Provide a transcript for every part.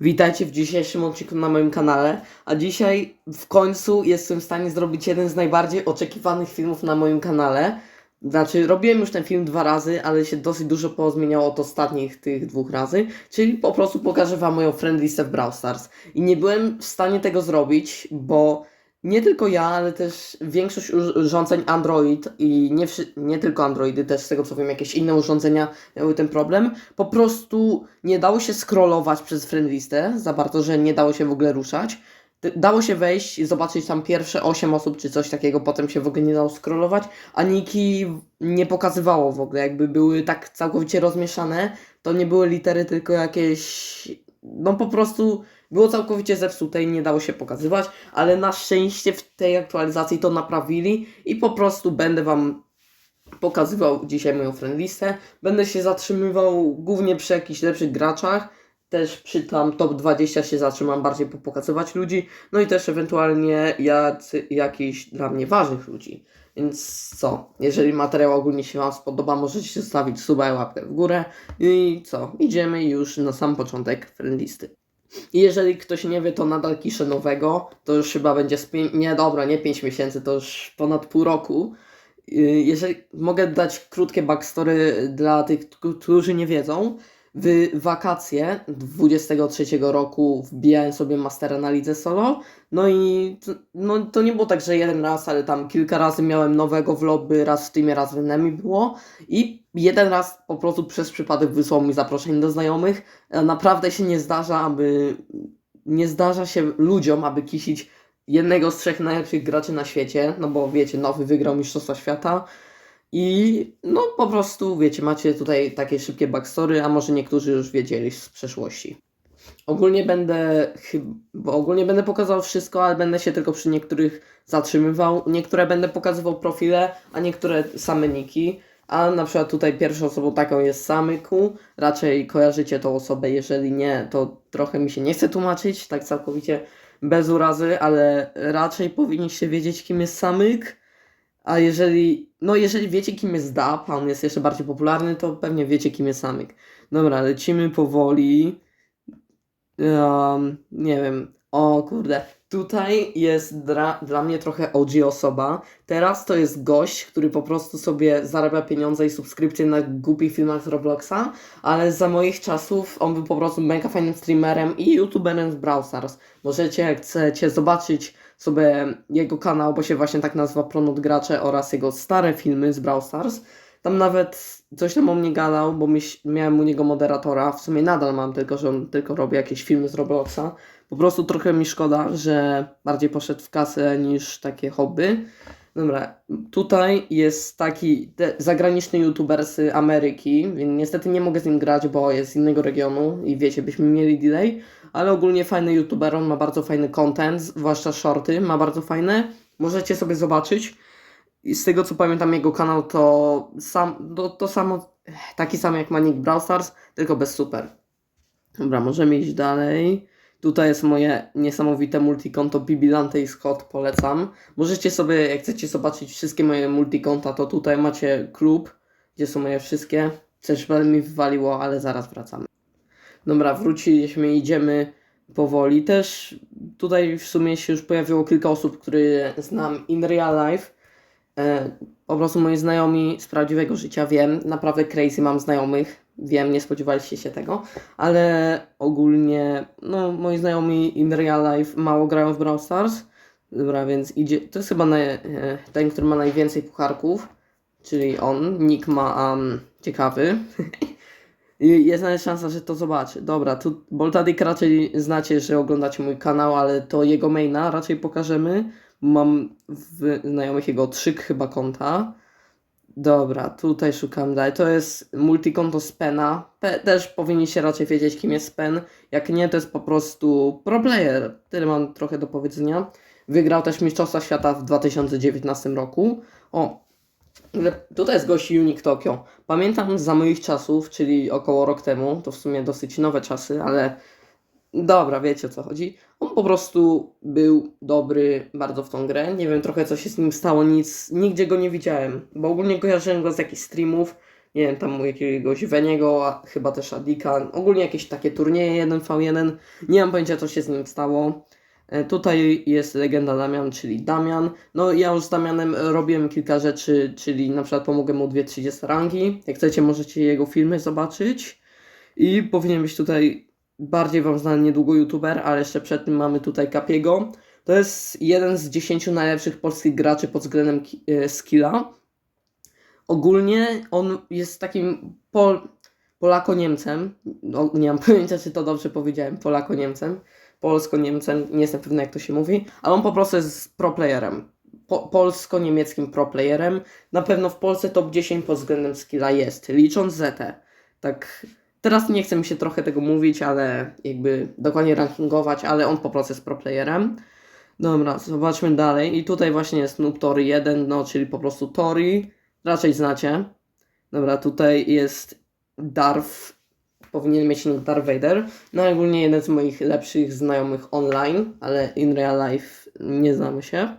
Witajcie w dzisiejszym odcinku na moim kanale, a dzisiaj w końcu jestem w stanie zrobić jeden z najbardziej oczekiwanych filmów na moim kanale. Znaczy, robiłem już ten film dwa razy, ale się dosyć dużo pozmieniało od ostatnich tych dwóch razy, czyli po prostu pokażę wam moją friendlistę w Brawl Stars. I nie byłem w stanie tego zrobić, bo nie tylko ja, ale też większość urządzeń Android i nie, nie tylko Androidy, też z tego co wiem, jakieś inne urządzenia miały ten problem. Po prostu nie dało się scrollować przez friendlistę za bardzo, że nie dało się w ogóle ruszać. Dało się wejść i zobaczyć tam pierwsze 8 osób czy coś takiego, potem się w ogóle nie dało scrollować, a niki nie pokazywało w ogóle, jakby były tak całkowicie rozmieszane, to nie były litery, tylko jakieś, no po prostu było całkowicie zepsute i nie dało się pokazywać, ale na szczęście w tej aktualizacji to naprawili i po prostu będę Wam pokazywał dzisiaj moją friendlistę. Będę się zatrzymywał głównie przy jakichś lepszych graczach, też przy tam top 20 się zatrzymam bardziej po pokazywać ludzi, no i też ewentualnie jacy, jakichś dla mnie ważnych ludzi. Więc co, jeżeli materiał ogólnie się Wam spodoba, możecie zostawić suba i łapkę w górę. I co, idziemy już na sam początek friendlisty. I jeżeli ktoś nie wie, to nadal kiszę nowego, to już chyba będzie z pię- nie dobra, nie 5 miesięcy, to już ponad pół roku. Yy, Jeżeli mogę dać krótkie backstory dla tych, którzy nie wiedzą, w wakacje 23 roku wbijałem sobie mastera na lidze solo. No i t- no, to nie było tak, że jeden raz, ale tam kilka razy miałem nowego w lobby, raz w teamie, raz w enemy było. I jeden raz po prostu przez przypadek wysłał mi zaproszenie do znajomych. E, Naprawdę się nie zdarza, aby nie zdarza się ludziom, aby kisić jednego z trzech najlepszych graczy na świecie, no bo wiecie, nowy wygrał Mistrzostwa Świata i no po prostu, wiecie, macie tutaj takie szybkie backstory, a może niektórzy już wiedzieli z przeszłości. Ogólnie będę, bo ogólnie będę pokazał wszystko, ale będę się tylko przy niektórych zatrzymywał. Niektóre będę pokazywał profile, a niektóre same niki. A na przykład tutaj pierwszą osobą taką jest Samyku. Raczej kojarzycie tą osobę, jeżeli nie, to trochę mi się nie chce tłumaczyć, tak całkowicie bez urazy, ale raczej powinniście wiedzieć, kim jest Samyk. A jeżeli, no jeżeli wiecie, kim jest Dap, a on jest jeszcze bardziej popularny, to pewnie wiecie, kim jest Samyk. Dobra, lecimy powoli. Um, nie wiem. O kurde. Tutaj jest dla, dla mnie trochę OG osoba. Teraz to jest gość, który po prostu sobie zarabia pieniądze i subskrypcje na głupich filmach z Robloxa, ale za moich czasów on był po prostu mega fajnym streamerem i youtuberem z Brawl Stars. Możecie, jak chcecie, zobaczyć sobie jego kanał, bo się właśnie tak nazywa Pronot Gracze oraz jego stare filmy z Brawl Stars. Tam nawet coś tam o mnie gadał, bo miałem u niego moderatora, w sumie nadal mam, tylko że on tylko robi jakieś filmy z Robloxa. Po prostu trochę mi szkoda, że bardziej poszedł w kasę niż takie hobby. Dobra, tutaj jest taki zagraniczny youtuber z Ameryki, więc niestety nie mogę z nim grać, bo jest z innego regionu i wiecie, byśmy mieli delay, ale ogólnie fajny youtuber, on ma bardzo fajny content, zwłaszcza shorty, ma bardzo fajne. Możecie sobie zobaczyć. I z tego co pamiętam jego kanał to sam, to, to samo, taki sam jak Manik Brawl Stars, tylko bez super. Dobra, możemy iść dalej. Tutaj jest moje niesamowite multikonto Bibilante i Scott, polecam. Możecie sobie, jak chcecie zobaczyć wszystkie moje multikonta, to tutaj macie klub, gdzie są moje wszystkie. Coś mi wywaliło, ale zaraz wracamy. Dobra, wróciliśmy, idziemy powoli. Też tutaj w sumie się już pojawiło kilka osób, które znam in real life. E, po prostu moi znajomi z prawdziwego życia wiem, naprawdę crazy mam znajomych, wiem, nie spodziewaliście się tego, ale ogólnie, no, moi znajomi in real life mało grają w Brawl Stars, dobra, więc idzie, to jest chyba naj, e, ten, który ma najwięcej pucharków, czyli on, nick ma um, ciekawy, jest nawet szansa, że to zobaczy. Dobra, tu Boltadik raczej znacie, że oglądacie mój kanał, ale to jego maina raczej pokażemy. Mam w znajomych jego trzy chyba konta. Dobra, tutaj szukam dalej. To jest multikonto Spena. Pe też powinniście raczej wiedzieć, kim jest Spen. Jak nie, to jest po prostu pro player. Tyle mam trochę do powiedzenia. Wygrał też Mistrzostwa Świata w 2019 roku. O, Tutaj jest gość Unique Tokyo. Pamiętam za moich czasów, czyli około rok temu, to w sumie dosyć nowe czasy, ale dobra, wiecie o co chodzi. On po prostu był dobry bardzo w tą grę. Nie wiem trochę co się z nim stało, nic, nigdzie go nie widziałem, bo ogólnie kojarzyłem go z jakichś streamów, nie wiem, tam jakiegoś Weniego, a chyba też Adika, ogólnie jakieś takie turnieje 1v1, nie mam pojęcia co się z nim stało. E, Tutaj jest legenda Damian, czyli Damian. No ja już z Damianem robiłem kilka rzeczy, czyli na przykład pomogę mu dwie 30 rangi. Jak chcecie możecie jego filmy zobaczyć. I powinien być tutaj bardziej wam znany niedługo youtuber, ale jeszcze przed tym mamy tutaj Kapiego. To jest jeden z 10 najlepszych polskich graczy pod względem e, skilla. Ogólnie on jest takim pol, Polako-Niemcem. No, nie mam pojęcia, czy to dobrze powiedziałem. Polako-Niemcem. Polsko-Niemcem. Nie jestem pewny, jak to się mówi. Ale on po prostu jest pro playerem. Po, polsko-niemieckim pro playerem. Na pewno w Polsce top 10 pod względem skilla jest. Licząc ZT. Tak. Teraz nie chcę mi się trochę tego mówić, ale jakby dokładnie rankingować, ale on po prostu jest pro playerem. Dobra, zobaczmy dalej. I tutaj właśnie jest Noob Tori 1, no czyli po prostu Tori. Raczej znacie. Dobra, tutaj jest Darth. Powinien mieć nick Darth Vader. No ogólnie jeden z moich lepszych znajomych online, ale in real life nie znamy się.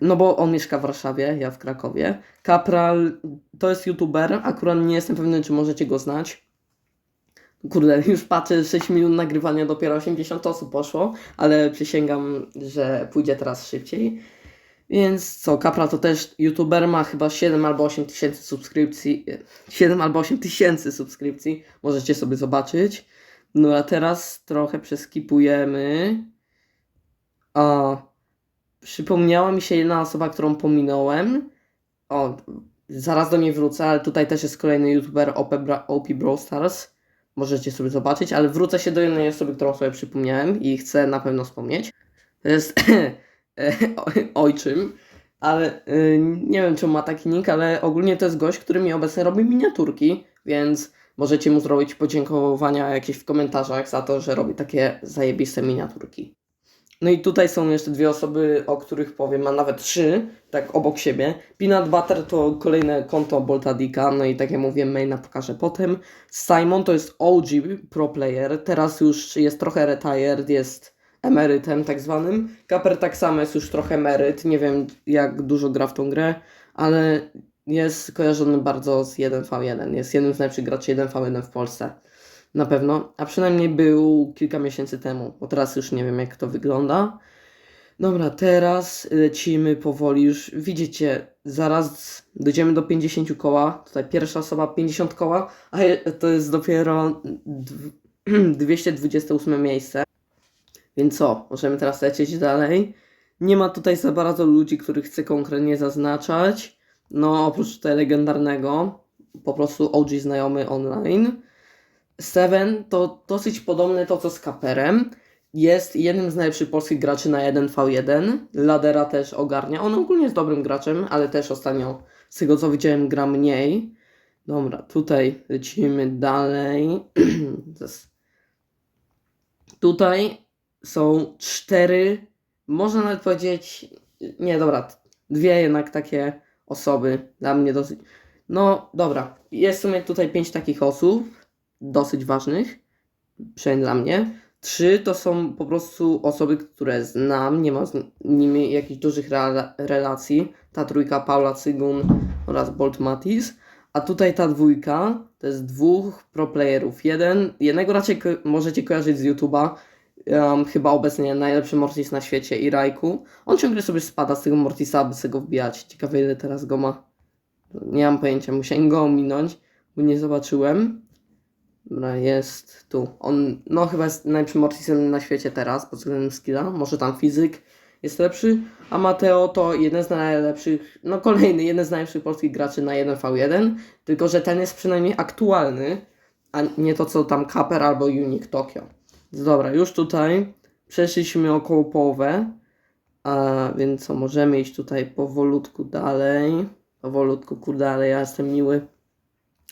No bo on mieszka w Warszawie, ja w Krakowie. Kapral to jest youtuber, akurat nie jestem pewny, czy możecie go znać. Kurde, już patrzę, 6 minut nagrywania, dopiero 80 osób poszło, ale przysięgam, że pójdzie teraz szybciej. Więc co, Kapra to też youtuber, ma chyba 7 albo 8 tysięcy subskrypcji. 7 albo 8 tysięcy subskrypcji, możecie sobie zobaczyć. No a teraz trochę przeskipujemy. O, przypomniała mi się jedna osoba, którą pominąłem. O, zaraz do niej wrócę, ale tutaj też jest kolejny youtuber OP, OP Brawl Stars. Możecie sobie zobaczyć, ale wrócę się do jednej osoby, którą sobie przypomniałem i chcę na pewno wspomnieć. To jest e, ojczym, ale y, nie wiem, czy ma taki nick, ale ogólnie to jest gość, który mi obecnie robi miniaturki, więc możecie mu zrobić podziękowania jakieś w komentarzach za to, że robi takie zajebiste miniaturki. No i tutaj są jeszcze dwie osoby, o których powiem, a nawet trzy, tak obok siebie. Peanut Butter to kolejne konto Boltadika, no i tak jak mówiłem, maina pokażę potem. Simon to jest OG pro player, teraz już jest trochę retired, jest emerytem tak zwanym. Kaper tak samo jest już trochę emeryt, nie wiem jak dużo gra w tą grę, ale jest kojarzony bardzo z 1v1, jest jednym z najlepszych graczy 1v1 w Polsce. Na pewno, a przynajmniej był kilka miesięcy temu, bo teraz już nie wiem jak to wygląda. Dobra, teraz lecimy powoli, już widzicie, zaraz dojdziemy do 50 koła, tutaj pierwsza osoba 50 koła, a to jest dopiero dw- 228 miejsce. Więc co, możemy teraz lecieć dalej. Nie ma tutaj za bardzo ludzi, których chcę konkretnie zaznaczać. No, oprócz tutaj legendarnego, po prostu OG znajomy online. Seven to dosyć podobne to co z Kaperem. Jest jednym z najlepszych polskich graczy na 1v1. Ladera też ogarnia. On ogólnie jest dobrym graczem, ale też ostatnio z tego co widziałem gra mniej. Dobra, tutaj lecimy dalej. Tutaj są cztery, można nawet powiedzieć, nie dobra, dwie jednak takie osoby dla mnie dosyć. No dobra, jest w sumie tutaj pięć takich osób, dosyć ważnych, przynajmniej dla mnie. Trzy to są po prostu osoby, które znam, nie ma z nimi jakichś dużych rela- relacji. Ta trójka Paula Cygun oraz Bolt Matis. A tutaj ta dwójka to jest dwóch pro playerów. Jeden, jednego raczej ko- możecie kojarzyć z YouTube'a, um, chyba obecnie najlepszy Mortis na świecie i Rajku. On ciągle sobie spada z tego Mortisa, aby sobie go wbijać. Ciekawe ile teraz go ma. Nie mam pojęcia, musiałem go ominąć, bo nie zobaczyłem. Dobra, jest tu. On, no chyba jest najlepszym Mortisem na świecie teraz, pod względem skilla. Może tam fizyk jest lepszy. A Mateo to jeden z najlepszych, no kolejny, jeden z najlepszych polskich graczy na 1v1. Tylko, że ten jest przynajmniej aktualny, a nie to co tam Kaper albo Unique Tokyo. Dobra, już tutaj przeszliśmy około połowę, a więc co, możemy iść tutaj powolutku dalej. Powolutku, kurde, ale ja jestem miły.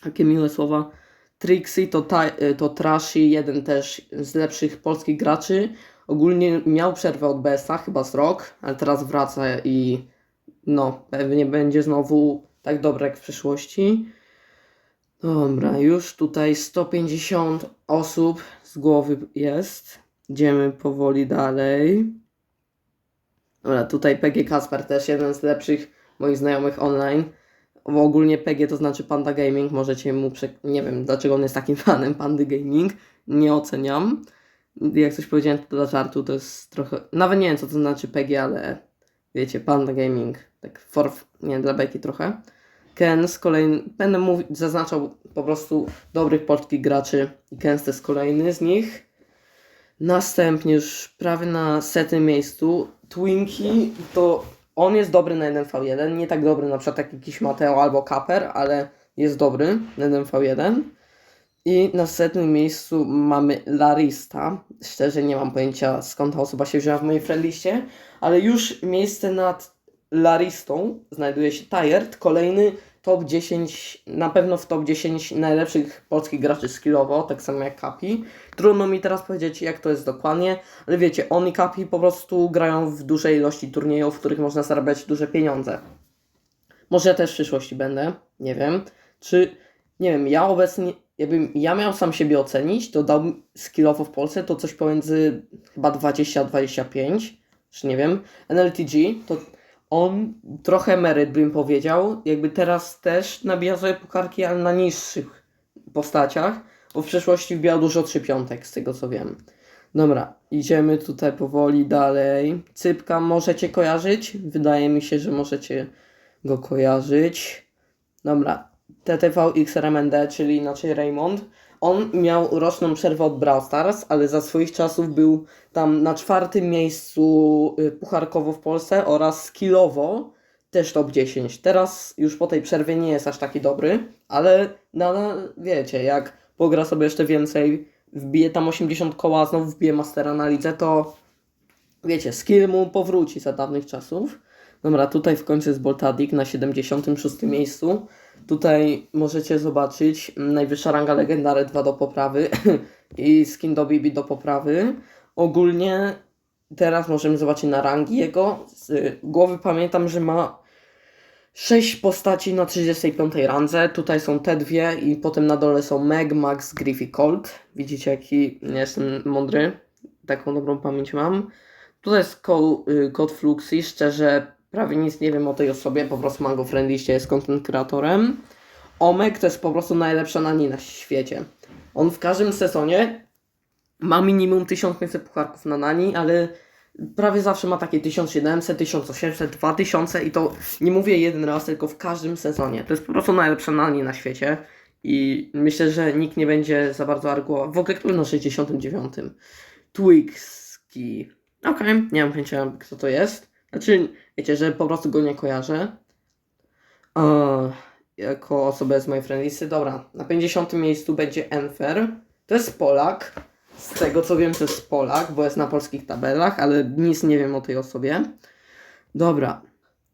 Jakie miłe słowa. Trixie to, ta, to Trashy, jeden też z lepszych polskich graczy. Ogólnie miał przerwę od BS-a, chyba z rok, ale teraz wraca i no, pewnie będzie znowu tak dobre jak w przeszłości. Dobra, już tutaj 150 osób z głowy jest. Idziemy powoli dalej. Dobra, tutaj PG Kasper też jeden z lepszych moich znajomych online. Bo ogólnie PG to znaczy Panda Gaming, możecie mu, prze... nie wiem dlaczego on jest takim fanem Pandy Gaming, nie oceniam. Jak coś powiedziałem to dla żartu, to jest trochę, nawet nie wiem co to znaczy PG, ale wiecie, Panda Gaming, tak for, nie dla beki trochę. Ken z kolejny, będę zaznaczał po prostu dobrych polskich graczy i Ken to jest kolejny z nich. Następnie już prawie na setnym miejscu Twinkie, to on jest dobry na 1v1, nie tak dobry na przykład jak jakiś Mateo albo Kaper, ale jest dobry na 1v1. I na setnym miejscu mamy Larista. Szczerze nie mam pojęcia skąd ta osoba się wzięła w mojej friendliście, ale już miejsce nad Laristą znajduje się Tired, kolejny top 10, na pewno w top 10 najlepszych polskich graczy skillowo, tak samo jak Kapi. Trudno mi teraz powiedzieć jak to jest dokładnie, ale wiecie, on i Kapi po prostu grają w dużej ilości turniejów, w których można zarabiać duże pieniądze. Może ja też w przyszłości będę, nie wiem. Czy, nie wiem, ja obecnie, jakbym ja miał sam siebie ocenić, to dałbym skillowo w Polsce to coś pomiędzy chyba 20-25, czy nie wiem. NLTG to on trochę meryt bym powiedział, jakby teraz też nabija sobie pukarki, ale na niższych postaciach, bo w przeszłości wbijał dużo trzy piątek, z tego co wiem. Dobra, idziemy tutaj powoli dalej. Cypka możecie kojarzyć? Wydaje mi się, że możecie go kojarzyć. Dobra, TTV XRMND, czyli inaczej Raymond. On miał roczną przerwę od Brawl Stars, ale za swoich czasów był tam na czwartym miejscu y, pucharkowo w Polsce oraz skillowo też top 10. Teraz już po tej przerwie nie jest aż taki dobry, ale nadal wiecie, jak pogra sobie jeszcze więcej, wbije tam 80 koła, znowu wbije Mastera na lidze, to wiecie, skill mu powróci za dawnych czasów. Dobra, tutaj w końcu jest Boltadik na 76 miejscu. Tutaj możecie zobaczyć mm, najwyższa ranga legendary 2 do poprawy i skin do Bibi do poprawy. Ogólnie teraz możemy zobaczyć na rangi jego. Z y, głowy pamiętam, że ma 6 postaci na 35 randze. Tutaj są te dwie i potem na dole są Meg, Max, Griff i Colt. Widzicie jaki jestem mądry. Taką dobrą pamięć mam. Tutaj jest y, kod Fluxy. Szczerze prawie nic nie wiem o tej osobie. Po prostu mam go w friendliście, jest content kreatorem. Omek to jest po prostu najlepsza nani na świecie. On w każdym sezonie ma minimum 1500 pucharków na nani, ale prawie zawsze ma takie 1700, 1800, 2000 i to nie mówię jeden raz, tylko w każdym sezonie. To jest po prostu najlepsza nani na świecie i myślę, że nikt nie będzie za bardzo arguował. W ogóle kto na 69? Twixki. Okej, nie mam pojęcia kto to jest. Znaczy, wiecie, że po prostu go nie kojarzę. Jako osobę z mojej friendlisty. Dobra, na 50 miejscu będzie Enfer. To jest Polak. Z tego co wiem, to jest Polak, bo jest na polskich tabelach, ale nic nie wiem o tej osobie. Dobra.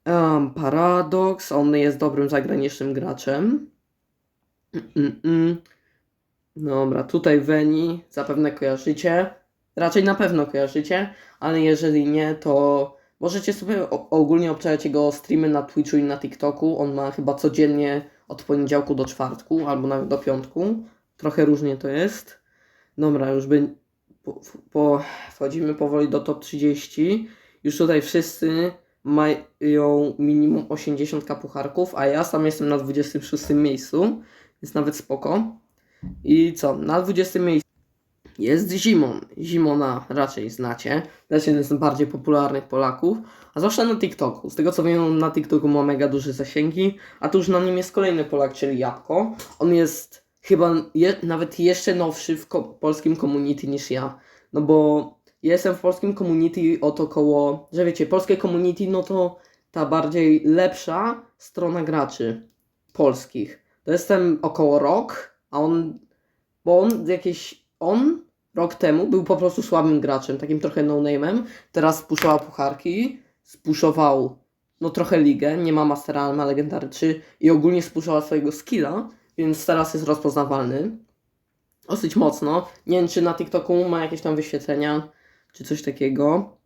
Um, Paradox, on jest dobrym zagranicznym graczem. Mm-mm. Dobra, tutaj Veni, zapewne kojarzycie. Raczej na pewno kojarzycie, ale jeżeli nie, to możecie sobie ogólnie obczajać jego streamy na Twitchu i na TikToku. On ma chyba codziennie od poniedziałku do czwartku, albo nawet do piątku. Trochę różnie to jest. Dobra, już by, po, po, wchodzimy powoli do top 30. Już tutaj wszyscy mają minimum 80 pucharków, a ja sam jestem na 26 miejscu, więc nawet spoko. I co, na 20 miejscu jest Zimon. Zimona raczej znacie. Znaczy jeden z najbardziej popularnych Polaków, a zwłaszcza na TikToku. Z tego co wiem, na TikToku ma mega duże zasięgi, a tuż na nim jest kolejny Polak, czyli Jabłko. On jest chyba je, nawet jeszcze nowszy w ko- polskim community niż ja. No bo ja jestem w polskim community od około, że wiecie, polskie community no to ta bardziej lepsza strona graczy polskich. To jestem około rok, a on, bo on jakieś, on rok temu był po prostu słabym graczem, takim trochę no-name'em. Teraz spuszował pucharki, spuszował no trochę ligę, nie ma Mastera, ma Legendary 3 i ogólnie spuszował swojego skilla, więc teraz jest rozpoznawalny. Dosyć mocno. Nie wiem, czy na TikToku ma jakieś tam wyświetlenia, czy coś takiego.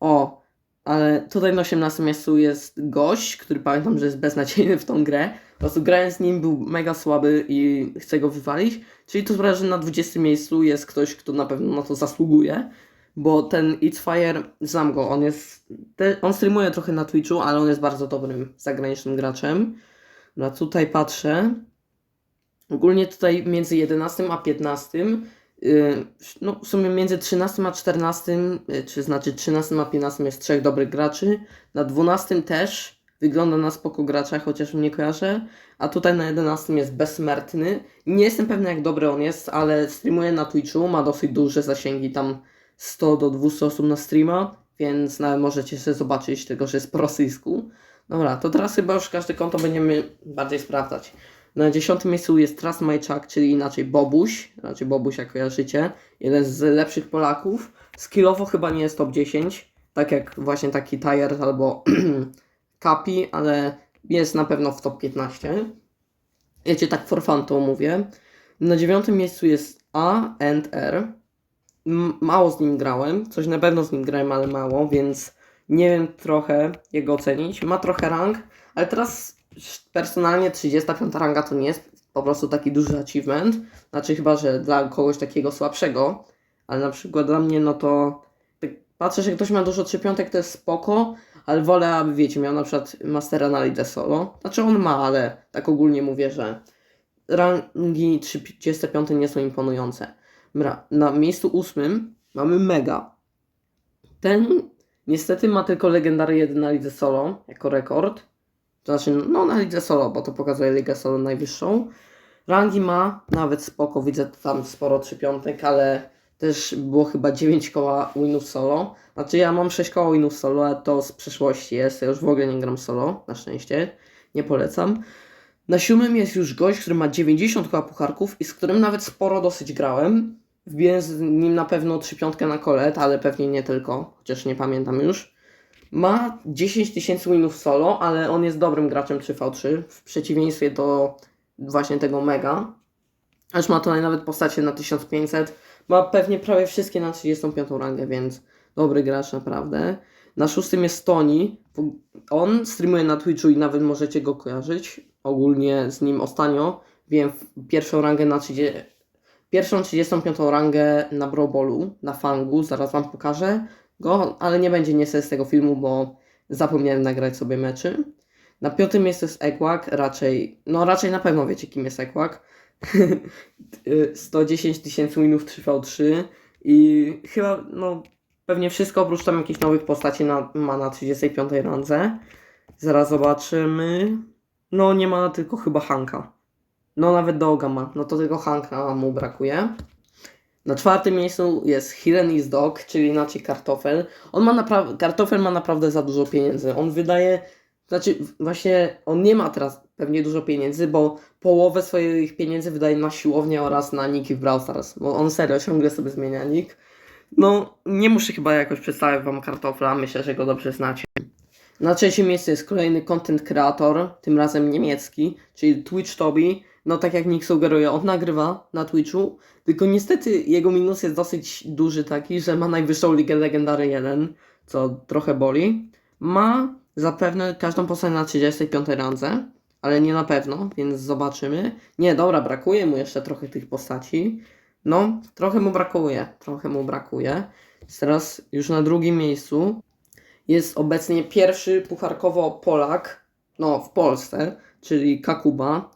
O, ale tutaj na 18 miejscu jest gość, który pamiętam, że jest beznadziejny w tą grę. Po prostu grając z nim był mega słaby i chcę go wywalić. Czyli to sprawia, że na 20 miejscu jest ktoś, kto na pewno na to zasługuje. Bo ten It's Fire, znam go, on jest. Te, on streamuje trochę na Twitchu, ale on jest bardzo dobrym zagranicznym graczem. Dobra, tutaj patrzę. Ogólnie tutaj między 11 a 15, yy, no w sumie między 13 a 14, yy, czy znaczy 13 a 15 jest trzech dobrych graczy. Na 12 też wygląda na spoko gracza, chociaż mnie kojarzę. A tutaj na 11 jest bezsmärtny. Nie jestem pewny jak dobry on jest, ale streamuje na Twitchu, ma dosyć duże zasięgi, tam 100 do 200 osób na streama, więc nawet możecie sobie zobaczyć, tylko że jest po rosyjsku. Dobra, to teraz chyba już każde konto będziemy bardziej sprawdzać. Na dziesiątym miejscu jest Tras Majczak, czyli inaczej Bobuś, znaczy Bobuś jak kojarzycie, jeden z lepszych Polaków. Skillowo chyba nie jest top 10, tak jak właśnie taki Tire albo Kapi, ale jest na pewno w top 15. Wiecie, tak for fun to mówię. Na dziewiątym miejscu jest A and R. Mało z nim grałem, coś na pewno z nim grałem, ale mało, więc nie wiem trochę jego ocenić. Ma trochę rank, ale teraz personalnie 35 ranga to nie jest po prostu taki duży achievement. Znaczy chyba, że dla kogoś takiego słabszego, ale na przykład dla mnie no to tak patrzę, że ktoś ma dużo trzypiątek, to jest spoko, ale wolę, aby wiecie, miał na przykład Mastera na lidze solo. Znaczy on ma, ale tak ogólnie mówię, że rangi 35 nie są imponujące. Na miejscu ósmym mamy Mega. Ten niestety ma tylko legendary 1 na lidze solo jako rekord. To znaczy, no na lidze solo, bo to pokazuje ligę solo najwyższą. Rangi ma nawet spoko, widzę tam sporo 3 piątek, ale też było chyba 9 koła winów solo. Znaczy ja mam 6 koła winów solo, ale to z przeszłości jest, ja już w ogóle nie gram solo, na szczęście, nie polecam. Na siódmym jest już gość, który ma 90 koła pucharków i z którym nawet sporo dosyć grałem. Wbiłem z nim na pewno 3 piątkę na kolet, ale pewnie nie tylko, chociaż nie pamiętam już. Ma 10 tysięcy winów solo, ale on jest dobrym graczem 3v3, w przeciwieństwie do właśnie tego Mega. Aż ma tutaj nawet postacie na 1500. Ma pewnie prawie wszystkie na 35 rangę, więc dobry gracz naprawdę. Na szóstym jest Tony. On streamuje na Twitchu i nawet możecie go kojarzyć. Ogólnie z nim ostatnio wiem pierwszą rangę na 30, pierwszą 35 rangę na Brobolu, na Fangu, zaraz wam pokażę go, ale nie będzie niestety z tego filmu, bo zapomniałem nagrać sobie meczy. Na piątym miejscu jest Ekłak, raczej, no raczej na pewno wiecie kim jest Ekłak. 110 tysięcy winów 3v3 i chyba, no pewnie wszystko oprócz tam jakichś nowych postaci na, ma na 35 randze. Zaraz zobaczymy. No nie ma tylko chyba Hanka. No nawet Doga ma, no to tylko Hanka mu brakuje. Na czwartym miejscu jest Hiren is Dog, czyli inaczej kartofel. On ma naprawdę, kartofel ma naprawdę za dużo pieniędzy. On wydaje, znaczy właśnie on nie ma teraz pewnie dużo pieniędzy, bo połowę swoich pieniędzy wydaje na siłownię oraz na niki w Brawl Stars. Bo on serio ciągle sobie zmienia nick. No nie muszę chyba jakoś przedstawiać wam kartofla, myślę, że go dobrze znacie. Na trzecim miejscu jest kolejny content creator, tym razem niemiecki, czyli Twitch Toby. No tak jak nick sugeruje, on nagrywa na Twitchu, tylko niestety jego minus jest dosyć duży taki, że ma najwyższą ligę Legendary 1, co trochę boli. Ma zapewne każdą postać na 35 randze, ale nie na pewno, więc zobaczymy. Nie, dobra, brakuje mu jeszcze trochę tych postaci. No, trochę mu brakuje, trochę mu brakuje. Teraz już na drugim miejscu jest obecnie pierwszy pucharkowo Polak, no w Polsce, czyli Kakuba.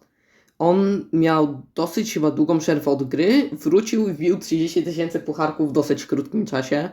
On miał dosyć chyba długą przerwę od gry, wrócił i wbił 30 tysięcy pucharków w dosyć krótkim czasie.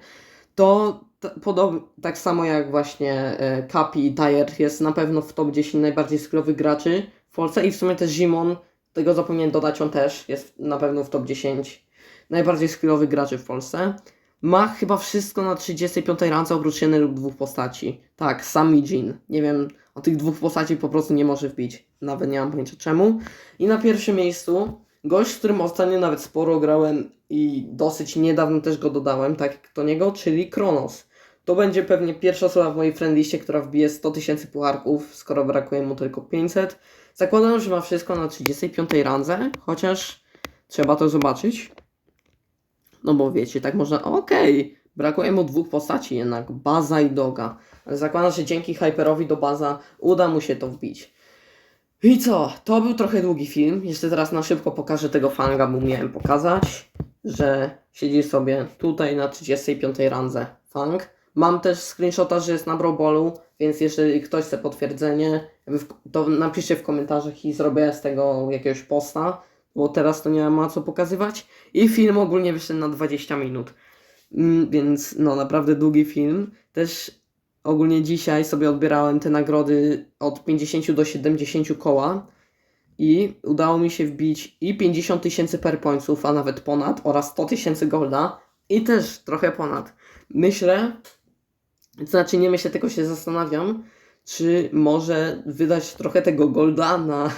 To podob- tak samo jak właśnie e, Kapi Tire jest na pewno w top 10 najbardziej skillowych graczy w Polsce i w sumie też Zimon, tego zapomniałem dodać, on też jest na pewno w top 10 najbardziej skillowych graczy w Polsce. Ma chyba wszystko na 35 rance oprócz jednej lub dwóch postaci. Tak, sam i Jin. Nie wiem, o tych dwóch postaci po prostu nie może wbić. Nawet nie mam pojęcia czemu. I na pierwszym miejscu gość, z którym ostatnio nawet sporo grałem i dosyć niedawno też go dodałem, tak jak do niego, czyli Kronos. To będzie pewnie pierwsza osoba w mojej friendliście, która wbije 100 tysięcy pucharków, skoro brakuje mu tylko 500. Zakładam, że ma wszystko na 35 randze, chociaż trzeba to zobaczyć. No bo wiecie, tak można. Okej, brakuje mu dwóch postaci jednak, Baza i Doga. Zakładam, że dzięki Hyperowi do Baza uda mu się to wbić. I co? To był trochę długi film. Jeszcze teraz na szybko pokażę tego fanga, bo miałem pokazać, że siedzi sobie tutaj na 35 randze fang. Mam też screenshota, że jest na Brobolu, więc jeżeli ktoś chce potwierdzenie, to napiszcie w komentarzach i zrobię z tego jakiegoś posta, bo teraz to nie ma co pokazywać. I film ogólnie wyszedł na 20 minut. Mm, Więc no naprawdę długi film. Też ogólnie dzisiaj sobie odbierałem te nagrody od 50 do 70 koła i udało mi się wbić i 50 tysięcy per pointsów, a nawet ponad oraz 100 tysięcy golda i też trochę ponad. Myślę, znaczy nie myślę, tylko się zastanawiam, czy może wydać trochę tego golda na,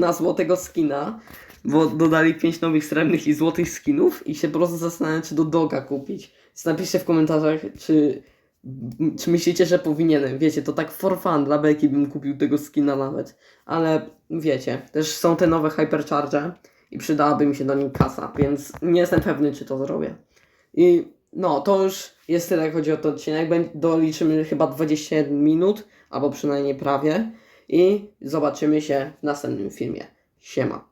na złotego skina, bo dodali 5 nowych srebrnych i złotych skinów i się po prostu zastanawiam, czy do doga kupić. Napiszcie w komentarzach, czy, czy myślicie, że powinienem. Wiecie, to tak for fun, dla beki bym kupił tego skina nawet. Ale wiecie, też są te nowe hypercharge i przydałaby mi się do nich kasa, więc nie jestem pewny, czy to zrobię. I no, to już jest tyle, jak chodzi o ten odcinek. Doliczymy chyba 21 minut, albo przynajmniej prawie. I zobaczymy się w następnym filmie. Siema.